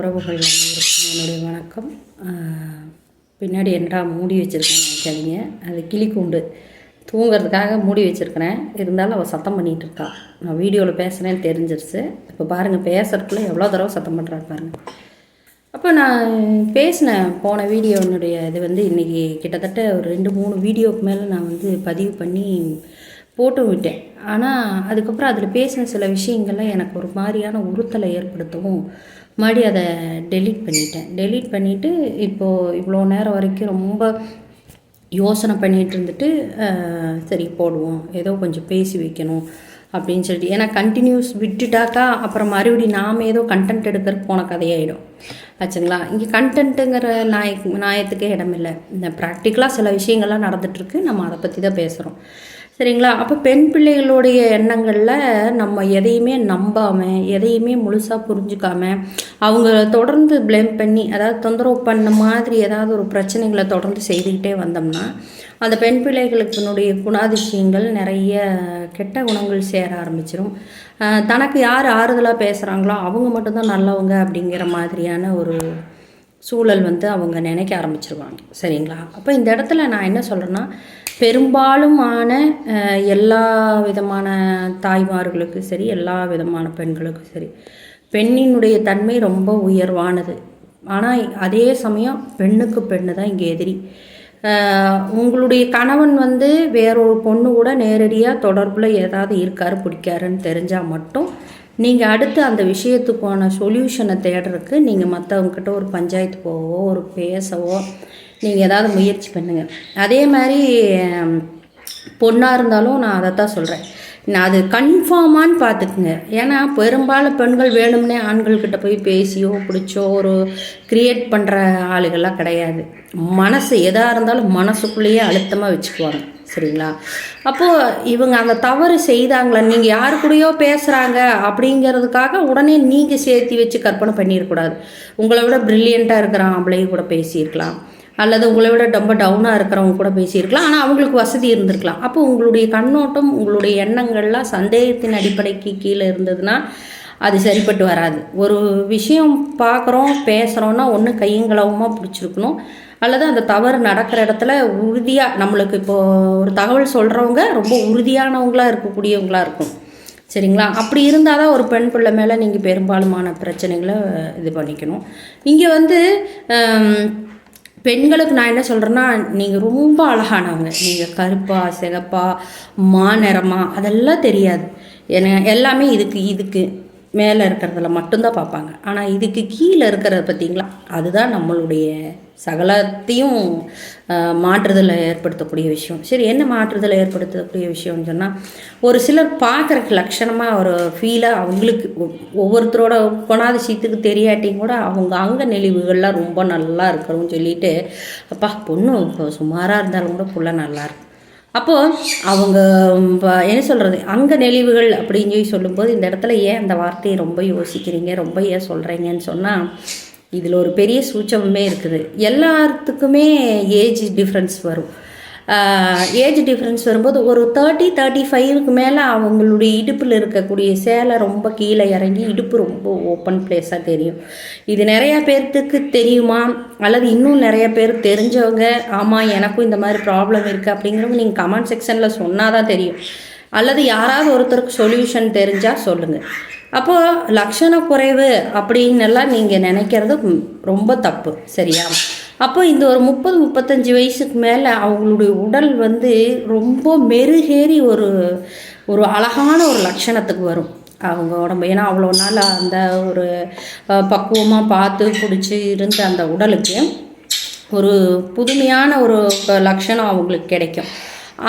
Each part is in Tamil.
உறவுகள் அனைவருக்கும் என்னுடைய வணக்கம். பின்னாடி என்னடா மூடி வச்சுருக்கேன் நினைக்காதீங்க. அது கிளி கூண்டு. தூங்குறதுக்காக மூடி வச்சுருக்கிறேன். இருந்தாலும் அவள் சத்தம் பண்ணிகிட்டு இருக்கா. நான் வீடியோவில் பேசுகிறேன்னு தெரிஞ்சிருச்சு. இப்போ பாருங்கள் பேசுறதுக்குள்ளே எவ்வளோ தடவை சத்தம் பண்ணுறாரு பாருங்கள் அப்போ நான் பேசினேன் போன வீடியோனுடைய இது வந்து இன்றைக்கி கிட்டத்தட்ட ஒரு ரெண்டு மூணு வீடியோக்கு மேலே நான் வந்து பதிவு பண்ணி போட்டு விட்டேன். ஆனால் அதுக்கப்புறம் அதில் பேசின சில விஷயங்கள்லாம் எனக்கு ஒரு மாதிரியான உறுத்தலை ஏற்படுத்தவும் மறுபடியும் அதை டெலீட் பண்ணிட்டேன். டெலீட் பண்ணிவிட்டு இப்போது இவ்வளோ நேரம் வரைக்கும் ரொம்ப யோசனை பண்ணிகிட்டு இருந்துட்டு சரி போடுவோம். ஏதோ கொஞ்சம் பேசி வைக்கணும் அப்படின்னு சொல்லிட்டு. ஏன்னா கண்டினியூஸ் விட்டுட்டாக்கா அப்புறம் மறுபடியும் நாம் ஏதோ கண்டென்ட் எடுக்கிறதுக்கு போன கதையாயிடும். ஆச்சுங்களா? இங்கே கண்டென்ட்டுங்கிற நாய நாயத்துக்கே இடமில்லை. இந்த ப்ராக்டிக்கலாக சில விஷயங்கள்லாம் நடந்துகிட்ருக்கு நம்ம அதை பற்றி தான் பேசுகிறோம் சரிங்களா? அப்போ பெண் பிள்ளைகளுடைய எண்ணங்களில் நம்ம எதையுமே நம்பாமல் எதையுமே முழுசாக புரிஞ்சுக்காம அவங்க தொடர்ந்து ப்ளேம் பண்ணி அதாவது தொந்தரவு பண்ண மாதிரி ஏதாவது ஒரு பிரச்சனைகளை தொடர்ந்து செய்துக்கிட்டே வந்தோம்னா அந்த பெண் பிள்ளைகளுக்குனுடைய குணாதிசயங்கள் நிறைய கெட்ட குணங்கள் சேர ஆரம்பிச்சிடும் தனக்கு யார் ஆறுதலாக பேசுகிறாங்களோ அவங்க மட்டும்தான் நல்லவங்க அப்படிங்கிற மாதிரியான ஒரு சூழல் வந்து அவங்க நினைக்க ஆரம்பிச்சிருவாங்க. சரிங்களா? அப்போ இந்த இடத்துல நான் என்ன சொல்கிறேன்னா பெரும்பாலுமான எல்லா விதமான தாய்மார்களுக்கும் சரி எல்லா விதமான பெண்களுக்கும் சரி பெண்ணினுடைய தன்மை ரொம்ப உயர்வானது. ஆனால் அதே சமயம் பெண்ணுக்கு பெண்ணு தான் இங்கே எதிரி. உங்களுடைய கணவன் வந்து வேறொரு பொண்ணு கூட நேரடியாக தொடர்பில் ஏதாவது இருக்காரு பிடிக்காருன்னு தெரிஞ்சால் மட்டும் நீங்கள் அடுத்து அந்த விஷயத்துக்கான சொல்யூஷனை தேடுறதுக்கு நீங்கள் மற்றவங்கக்கிட்ட ஒரு பஞ்சாயத்து போவோ ஒரு பேசவோ நீங்கள் ஏதாவது முயற்சி பண்ணுங்கள் அதே மாதிரி பொண்ணாக இருந்தாலும் நான் அதை தான் சொல்கிறேன் நான் அது கன்ஃபார்மான்னு பார்த்துக்குங்க. ஏன்னா பெரும்பாலும் பெண்கள் வேணும்னே ஆண்கள்கிட்ட போய் பேசியோ பிடிச்சோ ஒரு கிரியேட் பண்ணுற ஆளுகள்லாம் கிடையாது. மனசு எதாக இருந்தாலும் மனசுக்குள்ளேயே அழுத்தமாக வச்சுக்குவாங்க. சரிங்களா? அப்போது இவங்க அந்த தவறு செய்தாங்களா? நீங்கள் யாரு கூடயோ பேசுகிறாங்க அப்படிங்கிறதுக்காக உடனே நீங்கள் சேர்த்து வச்சு கற்பனை பண்ணிடக்கூடாது. உங்களை விட ப்ரில்லியண்ட்டாக இருக்கிற ஆம்பளையும் கூட பேசியிருக்கலாம். அல்லது உங்களை விட ரொம்ப டவுனாக இருக்கிறவங்க கூட பேசியிருக்கலாம். ஆனால் அவங்களுக்கு வசதி இருந்திருக்கலாம். அப்போ உங்களுடைய கண்ணோட்டம் உங்களுடைய எண்ணங்கள்லாம் சந்தேகத்தின் அடிப்படைக்கு கீழே இருந்ததுன்னா அது சரிப்பட்டு வராது. ஒரு விஷயம் பார்க்குறோம் பேசுகிறோன்னா ஒன்று கையங்களவமாக பிடிச்சிருக்கணும். அல்லது அந்த தவறு நடக்கிற இடத்துல உறுதியாக நம்மளுக்கு இப்போது ஒரு தகவல் சொல்கிறவங்க ரொம்ப உறுதியானவங்களாக இருக்கக்கூடியவங்களாக இருக்கும். சரிங்களா? அப்படி இருந்தால் தான் ஒரு பெண் பிள்ளை மேலே நீங்கள் பெரும்பாலுமான பிரச்சனைகளை இது பண்ணிக்கணும். இங்கே வந்து பெண்களுக்கு நான் என்ன சொல்கிறேன்னா நீங்கள் ரொம்ப அழகானவங்க. நீங்கள் கருப்பா சிகப்பா மாநிறமா அதெல்லாம் தெரியாது. ஏன்னா எல்லாமே இதுக்கு இதுக்கு. மேலே இருக்கிறதுல மட்டும்தான் பார்ப்பாங்க. ஆனால் இதுக்கு கீழே இருக்கிறத பார்த்தீங்களா? அதுதான் நம்மளுடைய சகலத்தையும் ஆஹ், மாற்றுதலை ஏற்படுத்தக்கூடிய விஷயம். சரி என்ன மாற்றுதலை ஏற்படுத்தக்கூடிய விஷயம்னு சொன்னால் ஒரு சிலர் பார்க்குறக்கு லட்சணமாக ஒரு ஃபீலாக அவங்களுக்கு ஒ- ஒவ்வொருத்தரோட குணாதிசயத்துக்கு தெரியாட்டியும் கூட அவங்க அங்க நெளிவுகள்லாம் ரொம்ப நல்லா இருக்கணும்னு சொல்லிட்டு அப்பா பொண்ணு இப்போ சுமாராக இருந்தாலும் கூட புள்ள நல்லாயிருக்கும் அப்போது அவங்க என்ன சொல்கிறது அங்க நெளிவுகள் அப்படின்னு சொல்லி சொல்லும்போது இந்த இடத்துல ஏன் அந்த வார்த்தையை ரொம்ப யோசிக்கிறீங்க ரொம்ப ஏன் சொல்கிறீங்கன்னு சொன்னால் இதில் ஒரு பெரிய சூச்சமே இருக்குது. எல்லாத்துக்குமே ஏஜ் டிஃப்ரென்ஸ் வரும். ஏஜ் டிஃப்ரென்ஸ் வரும்போது ஒரு தேர்ட்டி தேர்ட்டி ஃபைவுக்கு மேலே அவங்களுடைய இடுப்பில் இருக்கக்கூடிய சேலை ரொம்ப கீழே இறங்கி இடுப்பு ரொம்ப ஓப்பன் பிளேஸாக தெரியும். இது நிறையா பேர்த்துக்கு தெரியுமா? அல்லது இன்னும் நிறைய பேர் தெரிஞ்சவங்க ஆமாம் எனக்கும் இந்த மாதிரி ப்ராப்ளம் இருக்குது அப்படிங்கிறவங்க நீங்கள் கமெண்ட் செக்ஷனில் சொன்னால் தான் தெரியும். அல்லது யாராவது ஒருத்தருக்கு சொல்யூஷன் தெரிஞ்சால் சொல்லுங்கள் அப்போது லட்சண குறைவு அப்படின்னு எல்லாம் நீங்கள் நினைக்கிறது ரொம்ப தப்பு சரியா? அப்போ இந்த ஒரு முப்பது முப்பத்தஞ்சு வயசுக்கு மேலே அவங்களுடைய உடல் வந்து ரொம்ப மெருகேறி ஒரு ஒரு அழகான ஒரு லட்சணத்துக்கு வரும் அவங்க உடம்பு. ஏன்னா அவ்வளோ நாள் அந்த ஒரு பக்குவமாக பார்த்து பிடிச்சி இருந்த அந்த உடலுக்கு ஒரு புதுமையான ஒரு லட்சணம் அவங்களுக்கு கிடைக்கும்.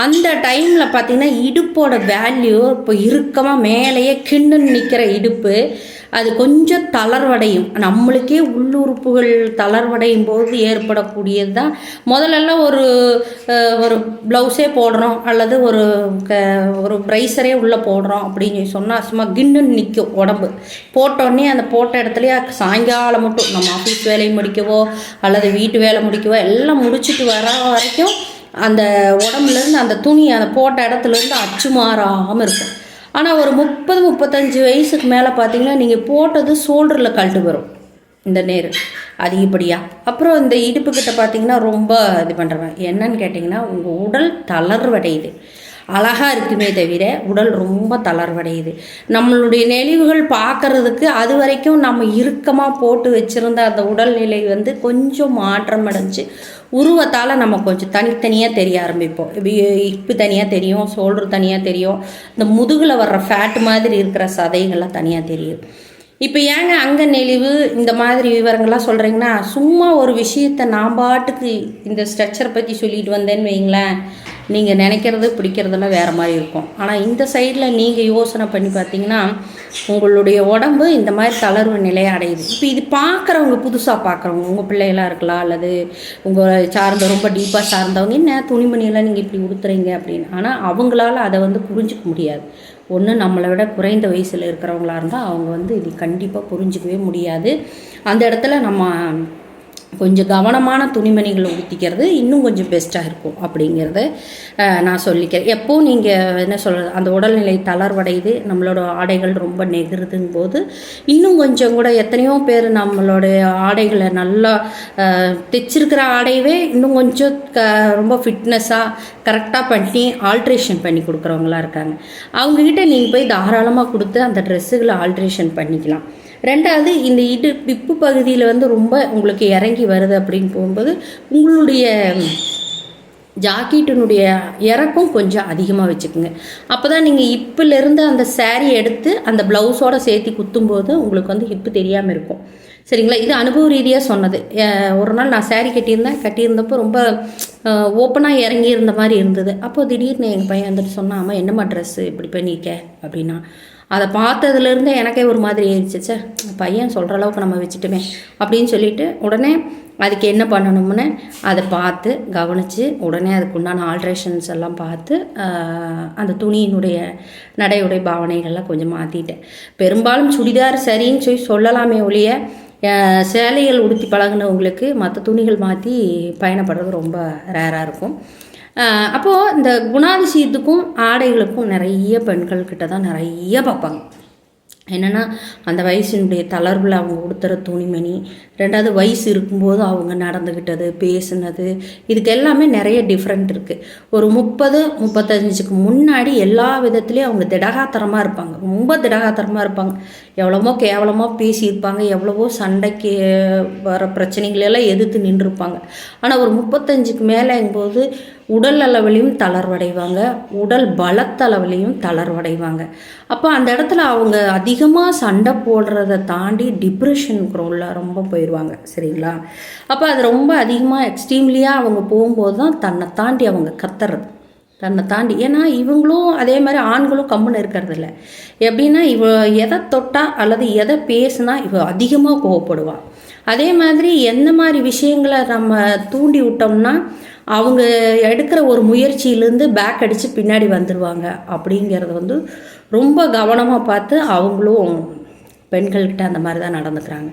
அந்த டைமில் பார்த்திங்கன்னா இடுப்போட வேல்யூ இப்போ இறுக்கமாக மேலேயே கிண்டுன்னு நிற்கிற இடுப்பு அது கொஞ்சம் தளர்வடையும். நம்மளுக்கே உள்ளுறுப்புகள் தளர்வடையும் போது ஏற்படக்கூடியது தான் முதல்லலாம் ஒரு ஒரு ப்ளவுஸே போடுறோம் அல்லது ஒரு க ஒரு ப்ரைஸரே உள்ளே போடுறோம் அப்படின்னு சொன்னால் சும்மா கின்னுன்னு நிற்கும் உடம்பு. போட்டோடனே அந்த போட்ட இடத்துலையே சாயங்காலம் மட்டும் நம்ம ஆஃபீஸ் வேலையை முடிக்கவோ அல்லது வீட்டு வேலை முடிக்கவோ எல்லாம் முடிச்சுட்டு வர வரைக்கும் அந்த உடம்புலேருந்து அந்த துணி அந்த போட்ட இடத்துலேருந்து அச்சு மாறாமல் இருக்கும். ஆனால் ஒரு முப்பது முப்பத்தஞ்சு வயசுக்கு மேலே பார்த்தீங்கன்னா நீங்கள் போட்டது ஷோல்டரில் கழட்டு வரும் இந்த நேர். அதிகப்படியாக அப்புறம் இந்த இடுப்புக்கிட்ட பார்த்தீங்கன்னா ரொம்ப இது பண்ணுறவன் என்னன்னு கேட்டிங்கன்னா உங்கள் உடல் தளர்வடையுது. அழகாக இருக்குமே தவிர உடல் ரொம்ப தளர்வடையுது. நம்மளுடைய நெளிவுகள் பார்க்கறதுக்கு அது வரைக்கும் நம்ம இறுக்கமாக போட்டு வச்சுருந்த அந்த உடல்நிலை வந்து கொஞ்சம் மாற்றம் அடைஞ்சு உருவத்தால் நம்ம கொஞ்சம் தனித்தனியாக தெரிய ஆரம்பிப்போம். இப்ப இப்பு தனியாக தெரியும் சோல்டர் தனியாக தெரியும் இந்த முதுகில் வர்ற ஃபேட் மாதிரி இருக்கிற சதைகள்லாம் தனியாக தெரியும் இப்போ ஏங்க அங்க நெளிவு இந்த மாதிரி விவரங்கள்லாம் சொல்கிறீங்கன்னா சும்மா ஒரு விஷயத்தை நான் பாட்டுக்கு இந்த ஸ்ட்ரக்சரை பற்றி சொல்லிட்டு வந்தேன்னு வைங்களேன். நீங்கள் நினைக்கிறது பிடிக்கிறதெல்லாம் வேறு மாதிரி இருக்கும். ஆனால் இந்த சைடில் நீங்கள் யோசனை பண்ணி பார்த்தீங்கன்னா உங்களுடைய உடம்பு இந்த மாதிரி தளர்வு நிலையை அடையுது. இப்போ இது பார்க்குறவங்க புதுசாக பார்க்குறவங்க உங்கள் பிள்ளைகளாக இருக்கலாம் அல்லது உங்கள் சார்ந்த ரொம்ப டீப்பாக சார்ந்தவங்க என்ன துணிமணியெல்லாம் நீங்கள் இப்படி உடுத்துறீங்க அப்படின்னு. ஆனால் அவங்களால அதை வந்து புரிஞ்சிக்க முடியாது. ஒன்று நம்மளை விட குறைந்த வயசில் இருக்கிறவங்களா இருந்தால் அவங்க வந்து இது கண்டிப்பாக புரிஞ்சிக்கவே முடியாது. அந்த இடத்துல நம்ம கொஞ்சம் கவனமான துணிமணிகளை உடுத்திக்கிறது இன்னும் கொஞ்சம் பெஸ்ட்டாக இருக்கும் அப்படிங்கிறத நான் சொல்லிக்கிறேன். எப்போது நீங்கள் என்ன சொல்கிறது அந்த உடல்நிலை தளர்வடையுது நம்மளோட ஆடைகள் ரொம்ப நெகிருதுங்கும் போது இன்னும் கொஞ்சம் கூட எத்தனையோ பேர் நம்மளுடைய ஆடைகளை நல்லா தைச்சிருக்கிற ஆடையவே இன்னும் கொஞ்சம் க ரொம்ப ஃபிட்னஸாக கரெக்டாக பண்ணி ஆல்ட்ரேஷன் பண்ணி கொடுக்குறவங்களா இருக்காங்க. அவங்கக்கிட்ட நீங்கள் போய் தாராளமாக கொடுத்து அந்த ட்ரெஸ்ஸுகளை ஆல்ட்ரேஷன் பண்ணிக்கலாம். ரெண்டாவது இந்த இடு இப்பு பகுதியில் வந்து ரொம்ப உங்களுக்கு இறங்கி வருது அப்படின்னு போகும்போது உங்களுடைய ஜாக்கெட்டினுடைய இறக்கம் கொஞ்சம் அதிகமாக வச்சுக்கோங்க. அப்போ தான் நீங்கள் இப்பிலிருந்து அந்த சேரீ எடுத்து அந்த ப்ளவுஸோட சேர்த்து குத்தும்போது உங்களுக்கு வந்து ஹிப்பு தெரியாமல் இருக்கும். சரிங்களா? இது அனுபவ ரீதியாக சொன்னது. ஒரு நாள் நான் சேரீ கட்டியிருந்தேன். கட்டியிருந்தப்போ ரொம்ப ஓப்பனாக இறங்கி இருந்த மாதிரி இருந்தது. அப்போ திடீர்னு எங்கள் பையன் வந்துட்டு சொன்னான் என்னம்மா ட்ரெஸ்ஸு இப்படி பண்ணியிருக்க? அப்படின்னா அதை பார்த்ததுலேருந்தே எனக்கே ஒரு மாதிரி ஏறிச்சிச்சே பையன் சொல்கிற அளவுக்கு நம்ம வச்சுட்டுமே அப்படின்னு சொல்லிட்டு உடனே அதுக்கு என்ன பண்ணணும்னு அதை பார்த்து கவனித்து உடனே அதுக்கு உண்டான ஆல்ட்ரேஷன்ஸ் எல்லாம் பார்த்து அந்த துணியினுடைய நடையுடைய பாவனைகள்லாம் கொஞ்சம் மாற்றிட்டேன் பெரும்பாலும் சுடிதார் சரின்னு சொல்லி சொல்லலாமே ஒழிய சேலைகள் உடுத்தி பழகுனவங்களுக்கு மற்ற துணிகள் மாற்றி பயணப்படுறது ரொம்ப ரேராக இருக்கும். அப்போது இந்த குணாதிசயத்துக்கும் ஆடைகளுக்கும் நிறைய பெண்கள் கிட்ட தான் நிறைய பார்ப்பாங்க. என்னென்னா அந்த வயசினுடைய தளர்வில் அவங்க உடுத்துகிற துணிமணி ரெண்டாவது வயசு இருக்கும்போது அவங்க நடந்துக்கிட்டது பேசுனது இதுக்கு எல்லாமே நிறைய டிஃப்ரெண்ட் இருக்குது ஒரு முப்பது முப்பத்தஞ்சுக்கு முன்னாடி எல்லா விதத்துலேயும் அவங்க திடகாத்திரமாக இருப்பாங்க. ரொம்ப திடகாத்திரமாக இருப்பாங்க. எவ்வளவோ கேவலமாக பேசியிருப்பாங்க எவ்வளவோ சண்டைக்கு வர பிரச்சனைகளெல்லாம் எதிர்த்து நின்றுருப்பாங்க. ஆனால் ஒரு முப்பத்தஞ்சுக்கு மேலேங்கும்போது உடல் அளவிலையும் தளர்வடைவாங்க உடல் பலத்தளவிலையும் தளர்வடைவாங்க. அப்போ அந்த இடத்துல அவங்க அதிகமாக சண்டை போடுறத தாண்டி டிப்ரெஷனுக்குள்ள ரொம்ப போயிடுவாங்க சரிங்களா? அப்போ அது ரொம்ப அதிகமாக எக்ஸ்ட்ரீம்லியாக அவங்க போகும்போது தான் தன்னை தாண்டி அவங்க கத்துறது. தன்னை தாண்டி ஏன்னா இவங்களும் அதே மாதிரி ஆண்களும் கம்முன்னு இருக்கிறது இல்லை எப்படின்னா இவ எதை தொட்டா அல்லது எதை பேசுனா இவ அதிகமாக கோவப்படுவாள் அதே மாதிரி எந்த மாதிரி விஷயங்களை நம்ம தூண்டி விட்டோம்னா அவங்க எடுக்கிற ஒரு முயற்சியிலேருந்து பேக் அடித்து பின்னாடி வந்துடுவாங்க அப்படிங்கிறது வந்து ரொம்ப கவனமாக பார்த்து அவங்களும் பெண்கள்கிட்ட அந்த மாதிரி தான் நடந்துக்கிறாங்க.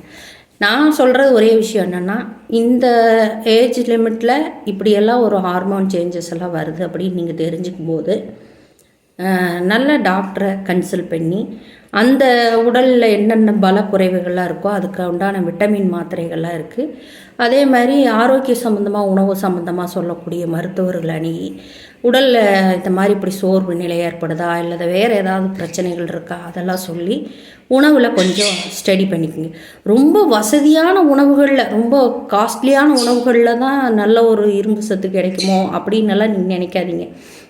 நான் சொல்கிறது ஒரே விஷயம் என்னென்னா இந்த ஏஜ் லிமிட்டில் இப்படியெல்லாம் ஒரு ஹார்மோன் சேஞ்சஸ் எல்லாம் வருது அப்படின்னு நீங்கள் தெரிஞ்சுக்கும் போது நல்ல டாக்டரை கன்சல்ட் பண்ணி அந்த உடலில் என்னென்ன பல குறைவுகள்லாம் இருக்கோ அதுக்கு உண்டான விட்டமின் மாத்திரைகள்லாம் இருக்குது அதே மாதிரி ஆரோக்கிய சம்மந்தமாக உணவு சம்மந்தமாக சொல்லக்கூடிய மருத்துவர்கள் அணுகி உடலில் இந்த மாதிரி இப்படி சோர்வு நிலை ஏற்படுதா இல்லை வேறு ஏதாவது பிரச்சனைகள் இருக்கா அதெல்லாம் சொல்லி உணவில் கொஞ்சம் ஸ்டடி பண்ணிக்கோங்க. ரொம்ப வசதியான உணவுகளில் ரொம்ப காஸ்ட்லியான உணவுகளில் தான் நல்ல ஒரு இரும்பு சத்து கிடைக்குமோ அப்படின்னு எல்லாம் நீங்கள் நினைக்காதீங்க.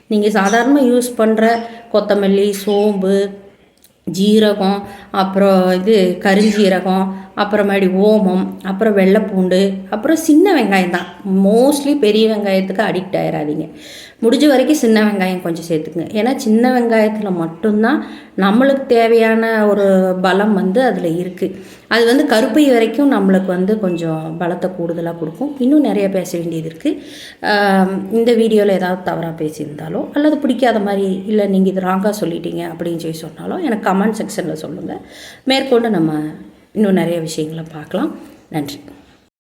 நீங்கள் சாதாரணமாக யூஸ் பண்ணுற கொத்தமல்லி சோம்பு ஜீரகம் அப்புறம் இது கருஞ்சீரகம் அப்புறமேடி ஓமம் அப்புறம் வெள்ளைப்பூண்டு அப்புறம் சின்ன வெங்காயம் தான். மோஸ்ட்லி பெரிய வெங்காயத்துக்கு அடிக்ட் ஆயிடாதீங்க முடிஞ்ச வரைக்கும் சின்ன வெங்காயம் கொஞ்சம் சேர்த்துக்குங்க. ஏன்னா சின்ன வெங்காயத்தில் மட்டும்தான் நம்மளுக்கு தேவையான ஒரு பலம் வந்து அதில் இருக்குது அது வந்து கருப்பை வரைக்கும் நம்மளுக்கு வந்து கொஞ்சம் பலத்தை கூடுதலாக கொடுக்கும். இன்னும் நிறைய பேச வேண்டியது இருக்குது இந்த வீடியோவில் ஏதாவது தவறாக பேசியிருந்தாலோ அல்லது பிடிக்காத மாதிரி இல்லை நீங்கள் இது ராங்காக சொல்லிட்டீங்க அப்படின்னு சொல்லி சொன்னாலும் எனக்கு கமெண்ட் செக்ஷனில் சொல்லுங்கள் மேற்கொண்டு நம்ம இன்னும் நிறைய விஷயங்களை பார்க்கலாம். நன்றி.